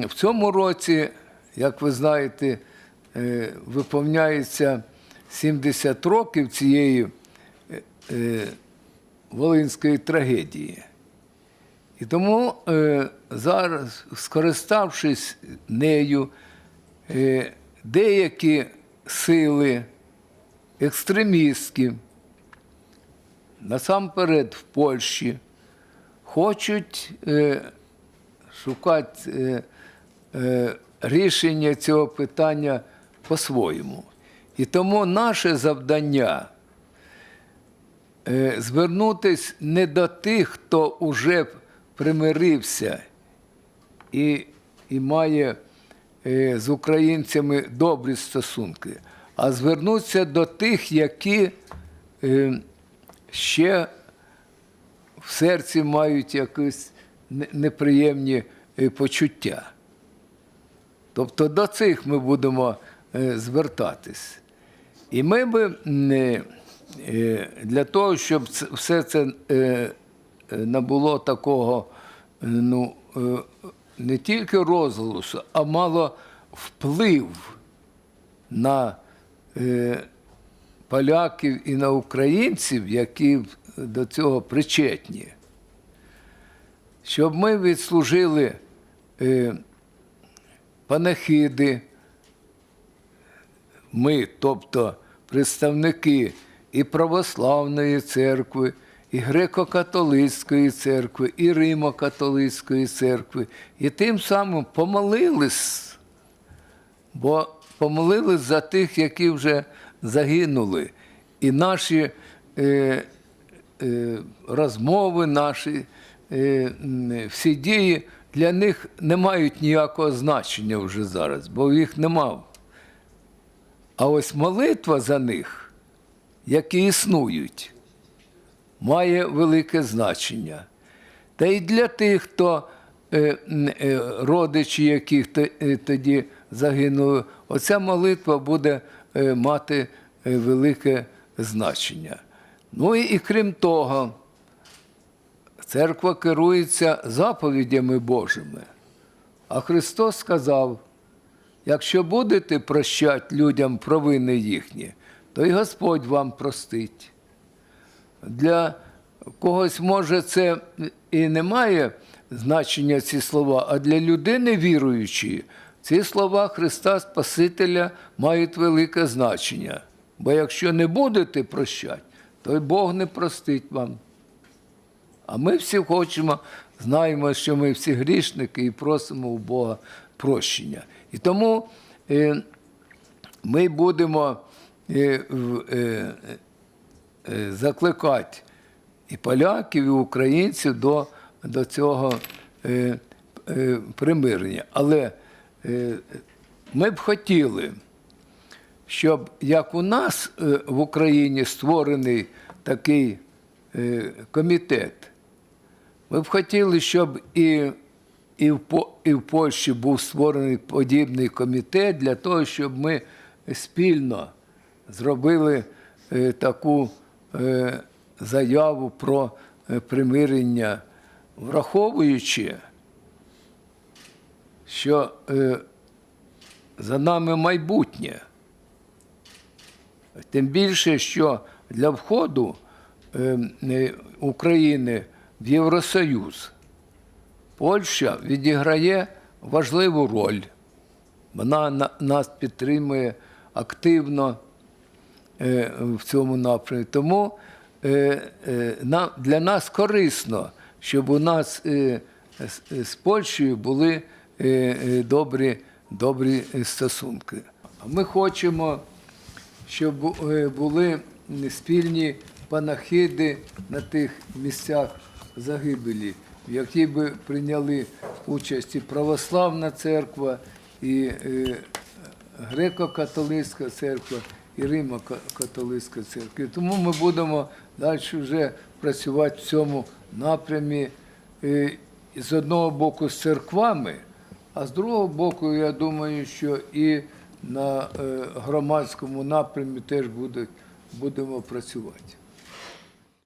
В цьому році, як ви знаєте, е, виповняється 70 років цієї е, е, волинської трагедії. І тому зараз, скориставшись нею, деякі сили екстремістські, насамперед в Польщі, хочуть шукати е, е, рішення цього питання по-своєму. І тому наше завдання е, звернутися не до тих, хто вже примирився і, і має з українцями добрі стосунки, а звернутися до тих, які ще в серці мають якісь не- неприємні е, почуття. Тобто до цих ми будемо е, звертатись. І ми би е, для того, щоб все це набуло такого ну, не тільки розголосу, а мало вплив на поляків і на українців, які до цього причетні, щоб ми відслужили е, панахиди, ми, тобто представники і православної церкви, і греко-католицької церкви, і Римо-католицької церкви, і тим самим помолились, бо помолились за тих, які вже загинули. І наші е, е, розмови, наші всі дії для них не мають ніякого значення вже зараз, бо їх нема. А ось молитва за них, які існують, має велике значення. Та й для тих, хто е, е, родичі, яких е, тоді загинули, оця молитва буде е, мати е, велике значення. Ну і крім того, церква керується заповідями Божими. А Христос сказав: якщо будете прощати людям провини їхні, то й Господь вам простить. Для когось, може, це і не має значення ці слова, а для людини віруючої ці слова Христа Спасителя мають велике значення. Бо якщо не будете прощати, то й Бог не простить вам. А ми всі хочемо, знаємо, що ми всі грішники і просимо у Бога прощення. І тому е, ми будемо е, е, е, закликати і поляків, і українців до, до цього е, е, примирення. Але е, ми б хотіли, щоб як у нас е, в Україні створений такий е, комітет, ми б хотіли, щоб і, і, в, і в Польщі був створений подібний комітет для того, щоб ми спільно зробили е, таку е, заяву про е, примирення, враховуючи, що е, за нами майбутнє. Тим більше, що для входу е, е, України в Євросоюз Польща відіграє важливу роль. Вона нас підтримує активно е, в цьому напрямку. Тому е, е, для нас корисно, щоб у нас з- Польщею були добрі, добрі стосунки. Ми хочемо, щоб були спільні панахиди на тих місцях загибелі, в які би прийняли участь і православна церква, і е, греко-католицька церква, і Римо-католицька церква. Тому ми будемо далі вже працювати в цьому напрямі е, з одного боку з церквами, а з другого боку, я думаю, що і на е, громадському напрямі теж будуть, будемо працювати.